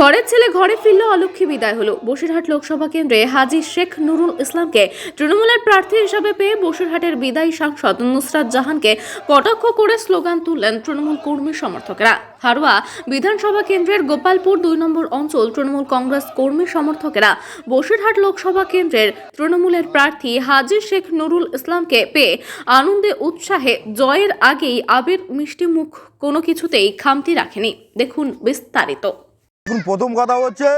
ঘরের ছেলে ঘরে ফিরল অলক্ষী বিদায় হলো। বসিরহাট লোকসভা কেন্দ্রে হাজি শেখ নুরুল ইসলামকে তৃণমূলের প্রার্থী হিসাবে পেয়ে বসিরহাটের বিদায়ী সাংসদ নুসরাত জাহানকে কটাক্ষ করে স্লোগান তুললেন তৃণমূল কর্মী সমর্থকেরা। হারোয়া বিধানসভা কেন্দ্রের গোপালপুর দুই নম্বর অঞ্চল তৃণমূল কংগ্রেস কর্মী সমর্থকেরা বসিরহাট লোকসভা কেন্দ্রের তৃণমূলের প্রার্থী হাজি শেখ নুরুল ইসলামকে পেয়ে আনন্দে উৎসাহে জয়ের আগেই আবির মিষ্টি মুখ কোনো কিছুতেই খামতি রাখেনি। দেখুন বিস্তারিত। এখন প্রথম কথা হচ্ছে,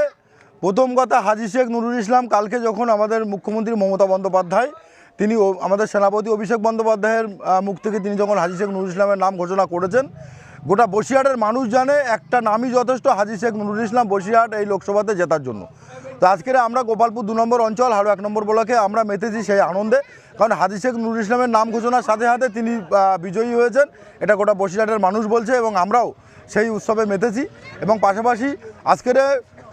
প্রথম কথা হাজি শেখ নুরুল ইসলাম কালকে যখন আমাদের মুখ্যমন্ত্রী মমতা বন্দ্যোপাধ্যায়, তিনি আমাদের সেনাপতি অভিষেক বন্দ্যোপাধ্যায়ের মুখ থেকে তিনি যখন হাজি শেখ নুরুল ইসলামের নাম ঘোষণা করেছেন, গোটা বসিরহাটের মানুষ জানে একটা নামই যথেষ্ট হাজি শেখ নুরুল ইসলাম বসিরহাট এই লোকসভাতে জেতার জন্য। তো আজকের আমরা গোপালপুর দু নম্বর অঞ্চল হারো এক নম্বর ব্লকে আমরা মেতেছি সেই আনন্দে। কারণ হাজি শেখ নুরুল ইসলামের নাম ঘোষণার সাথে সাথে তিনি বিজয়ী হয়েছেন। এটা গোটা বসিরহাটের মানুষ বলছে এবং আমরাও সেই উৎসবে মেতেছি। এবং পাশাপাশি আজকের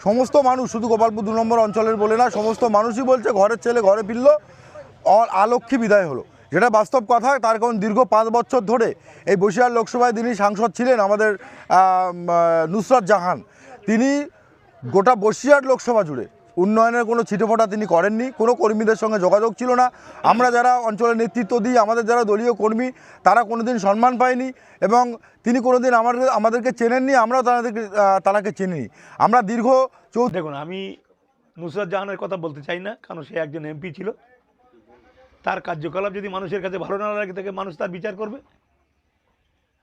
সমস্ত মানুষ, শুধু গোপালপুর দু নম্বর অঞ্চলের বলে না, সমস্ত মানুষই বলছে ঘরের ছেলে ঘরে ফিরল আলক্ষী বিদায় হলো। যেটা বাস্তব কথা, তার কারণ দীর্ঘ পাঁচ বছর ধরে এই বসিরহাট লোকসভায় তিনি সাংসদ ছিলেন আমাদের নুসরাত জাহান। তিনি গোটা বসিরহাট লোকসভা জুড়ে উন্নয়নের কোনো ছিটেফোঁটা তিনি করেননি, কোনো কর্মীদের সঙ্গে যোগাযোগ ছিল না। আমরা যারা অঞ্চলের নেতৃত্ব দিই, আমাদের যারা দলীয় কর্মী, তারা কোনোদিন সম্মান পায়নি এবং তিনি কোনোদিন আমার আমাদেরকে চেনেননি, আমরাও তাদেরকে তারাকে চিনিনি। আমরা দীর্ঘ চৌ দেখুন, আমি নুসরাত জাহানের কথা বলতে চাই না, কারণ সে একজন এমপি ছিল। তার কার্যকলাপ যদি মানুষের কাছে ভালো না লাগে, তাকে মানুষ তার বিচার করবে।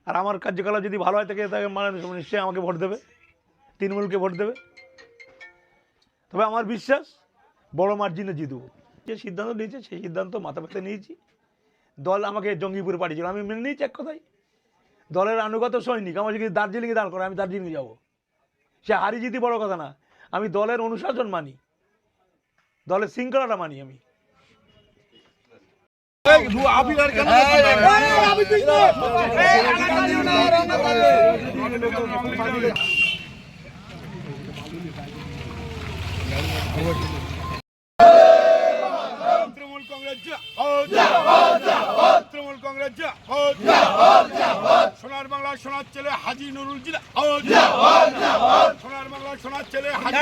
আর আমার কার্যকলাপ যদি ভালো হয় থাকে তাকে মানুষ নিশ্চয়ই আমাকে ভোট দেবে, তৃণমূলকে ভোট দেবে। তবে আমার বিশ্বাস বড় মার্জিনে জিতব যে সিদ্ধান্ত নিয়েছে সেই সিদ্ধান্ত মাথা পেতে নিয়েছি দল আমাকে জঙ্গিপুরে পাঠিয়েছিল আমি মেনে নিয়েছি এক কথাই দলের আনুগত সৈনিক আমার যদি দার্জিলিংয়ে দাঁড় করে আমি দার্জিলিংয়ে যাব সে হারি জিতি বড় কথা না আমি দলের অনুশাসন মানি দলের শৃঙ্খলাটা মানি আমি তৃণমূল কংগ্রেস তৃণমূল কংগ্রেস সোনার বাংলা সোনার ছেলে হাজি নুরুল জিন্দাবাদ সোনার বাংলা সোনার ছেলে হাজি